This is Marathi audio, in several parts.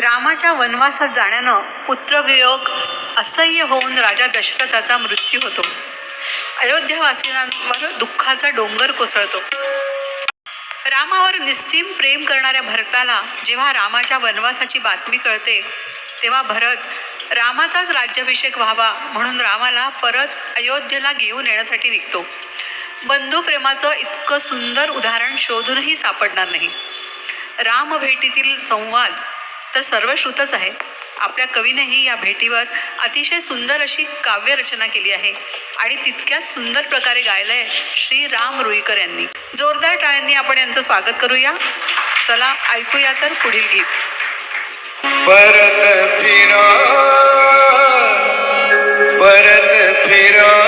रामाच्या वनवासात जाण्यानं पुत्रवियोग असह्य होऊन राजा दशरथाचा मृत्यू होतो. अयोध्यावासियांवर दुःखाचा डोंगर कोसळतो. रामावर निस्सीम प्रेम करणाऱ्या भरताला जेव्हा रामाच्या वनवासाची बातमी कळते तेव्हा भरत रामाचाच राज्याभिषेक व्हावा म्हणून रामाला परत अयोध्येला घेऊन येण्यासाठी निघतो. बंधुप्रेमाचं इतकं सुंदर उदाहरण शोधूनही सापडणार नाही. रामभेटीतील संवाद तर सर्वश्रुतच आहे. आपल्या कवीनेही या भेटीवर अतिशय सुंदर अशी काव्यरचना केली आहे आणि तितक्याच सुंदर प्रकारे गायलंय श्री राम रुईकर यांनी. जोरदार टाळ्यांनी आपण यांचं स्वागत करूया. चला ऐकूया तर पुढील गीत. परत फिरा परत फिरा.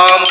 um,